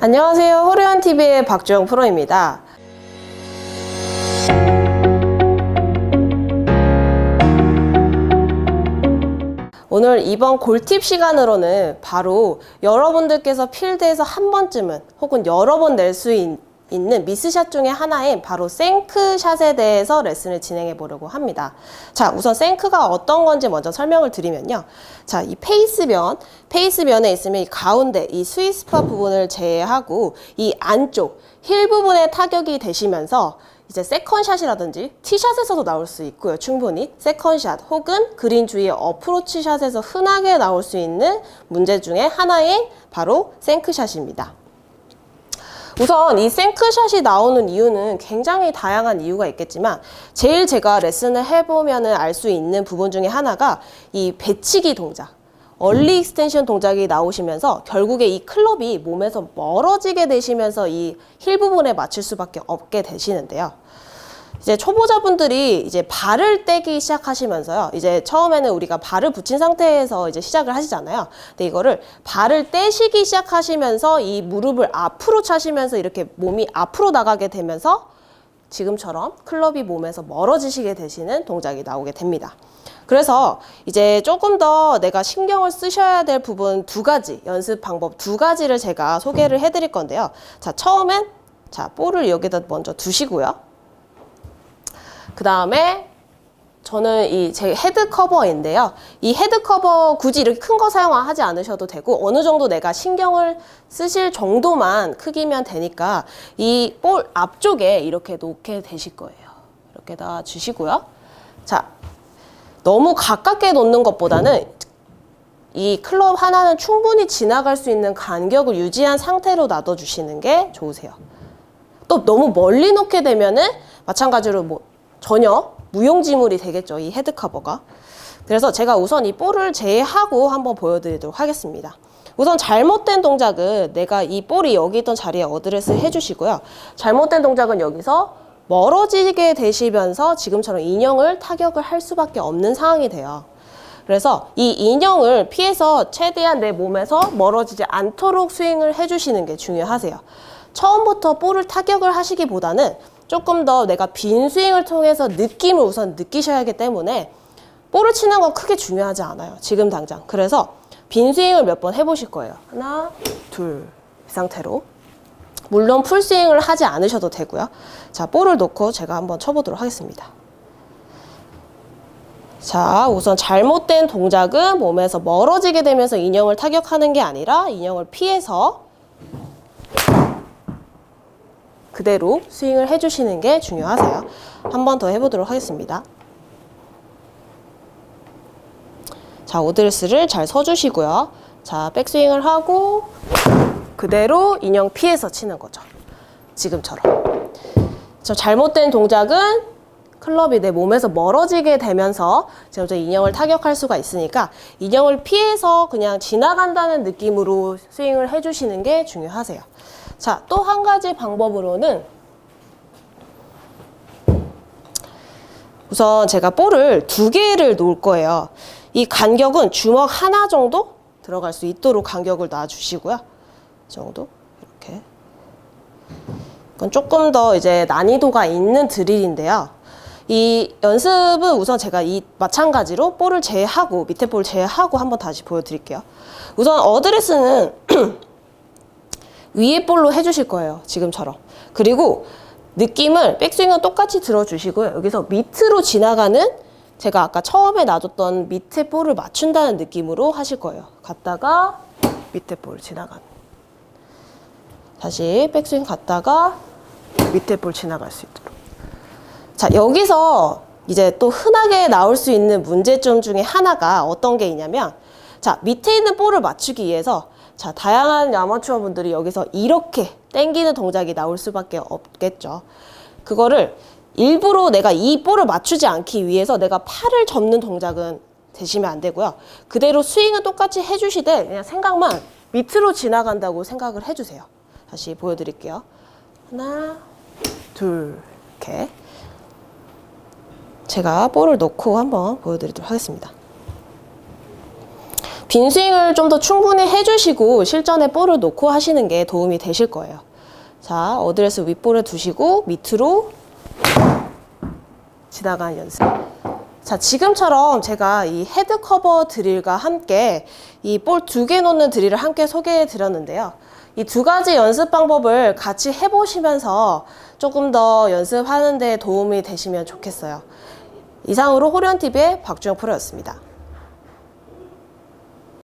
안녕하세요. 호르연 TV의 박주영 프로입니다. 오늘 이번 골팁 시간으로는 바로 여러분들께서 필드에서 한 번쯤은 혹은 여러 번 낼 수 미스샷 중에 하나인 바로 생크샷에 대해서 레슨을 진행해 보려고 합니다. 자, 우선 생크가 어떤 건지 먼저 설명을 드리면요. 자, 이 페이스면, 페이스면에 있으면 이 가운데 이 스위스파 부분을 제외하고 이 안쪽 힐 부분에 타격이 되시면서 이제 세컨샷이라든지 티샷에서도 나올 수 있고요. 충분히 세컨샷 혹은 그린 주위의 어프로치 샷에서 흔하게 나올 수 있는 문제 중에 하나인 바로 생크샷입니다. 우선 이 생크샷이 나오는 이유는 굉장히 다양한 이유가 있겠지만 제일 제가 레슨을 해보면 알 수 있는 부분 중에 하나가 이 배치기 동작 얼리 익스텐션 동작이 나오시면서 결국에 이 클럽이 몸에서 멀어지게 되시면서 이 힐 부분에 맞출 수밖에 없게 되시는데요. 이제 초보자분들이 이제 발을 떼기 시작하시면서요. 이제 처음에는 우리가 발을 붙인 상태에서 이제 시작을 하시잖아요. 근데 이거를 발을 떼시기 시작하시면서 이 무릎을 앞으로 차시면서 이렇게 몸이 앞으로 나가게 되면서 지금처럼 클럽이 몸에서 멀어지시게 되시는 동작이 나오게 됩니다. 그래서 이제 조금 더 내가 신경을 쓰셔야 될 부분 두 가지, 연습 방법 두 가지를 제가 소개를 해 드릴 건데요. 자, 처음엔 자, 볼을 여기다 먼저 두시고요. 그 다음에 저는 이 제 헤드 커버인데요. 이 헤드 커버 굳이 이렇게 큰 거 사용하지 않으셔도 되고 어느 정도 내가 신경을 쓰실 정도만 크기면 되니까 이 볼 앞쪽에 이렇게 놓게 되실 거예요. 이렇게 다 주시고요. 자, 너무 가깝게 놓는 것보다는 이 클럽 하나는 충분히 지나갈 수 있는 간격을 유지한 상태로 놔둬주시는 게 좋으세요. 또 너무 멀리 놓게 되면은 마찬가지로 뭐 전혀 무용지물이 되겠죠. 이 헤드 커버가. 그래서 제가 우선 이 볼을 제하고 한번 보여드리도록 하겠습니다. 우선 잘못된 동작은 내가 이 볼이 여기 있던 자리에 어드레스 해주시고요. 잘못된 동작은 여기서 멀어지게 되시면서 지금처럼 인형을 타격을 할 수밖에 없는 상황이 돼요. 그래서 이 인형을 피해서 최대한 내 몸에서 멀어지지 않도록 스윙을 해주시는 게 중요하세요. 처음부터 볼을 타격을 하시기보다는 조금 더 내가 빈 스윙을 통해서 느낌을 우선 느끼셔야 하기 때문에 볼을 치는 건 크게 중요하지 않아요. 지금 당장. 그래서 빈 스윙을 몇 번 해보실 거예요. 하나, 둘, 이 상태로. 물론 풀 스윙을 하지 않으셔도 되고요. 자, 볼을 놓고 제가 한번 쳐보도록 하겠습니다. 자, 우선 잘못된 동작은 몸에서 멀어지게 되면서 인형을 타격하는 게 아니라 인형을 피해서 그대로 스윙을 해주시는 게 중요하세요. 한 번 더 해보도록 하겠습니다. 자, 오드레스를 잘 서주시고요. 자, 백스윙을 하고 그대로 인형 피해서 치는 거죠. 지금처럼. 저 잘못된 동작은 클럽이 내 몸에서 멀어지게 되면서 지금 저 인형을 타격할 수가 있으니까 인형을 피해서 그냥 지나간다는 느낌으로 스윙을 해주시는 게 중요하세요. 자, 또 한 가지 방법으로는 우선 제가 볼을 두 개를 놓을 거예요. 이 간격은 주먹 하나 정도 들어갈 수 있도록 간격을 놔주시고요. 이 정도 이렇게. 이건 조금 더 이제 난이도가 있는 드릴인데요. 이 연습은 우선 제가 이 마찬가지로 볼을 제하고 밑에 볼 제하고 한번 다시 보여드릴게요. 우선 어드레스는 위에 볼로 해주실 거예요. 지금처럼. 그리고 느낌을 백스윙은 똑같이 들어주시고요. 여기서 밑으로 지나가는 제가 아까 처음에 놔줬던 밑에 볼을 맞춘다는 느낌으로 하실 거예요. 갔다가 밑에 볼 지나가는. 다시 백스윙 갔다가 밑에 볼 지나갈 수 있도록. 자, 여기서 이제 또 흔하게 나올 수 있는 문제점 중에 하나가 어떤 게 있냐면 자, 밑에 있는 볼을 맞추기 위해서 자, 다양한 아마추어 분들이 여기서 이렇게 땡기는 동작이 나올 수밖에 없겠죠. 그거를 일부러 내가 이 볼을 맞추지 않기 위해서 내가 팔을 접는 동작은 되시면 안 되고요. 그대로 스윙은 똑같이 해주시되 그냥 생각만 밑으로 지나간다고 생각을 해주세요. 다시 보여드릴게요. 하나, 둘, 이렇게. 제가 볼을 놓고 한번 보여드리도록 하겠습니다. 빈 스윙을 좀 더 충분히 해주시고 실전에 볼을 놓고 하시는 게 도움이 되실 거예요. 자, 어드레스 윗볼을 두시고 밑으로 지나가는 연습. 자, 지금처럼 제가 이 헤드 커버 드릴과 함께 이 볼 두 개 놓는 드릴을 함께 소개해 드렸는데요. 이 두 가지 연습 방법을 같이 해보시면서 조금 더 연습하는 데 도움이 되시면 좋겠어요. 이상으로 호련TV의 박주영 프로였습니다.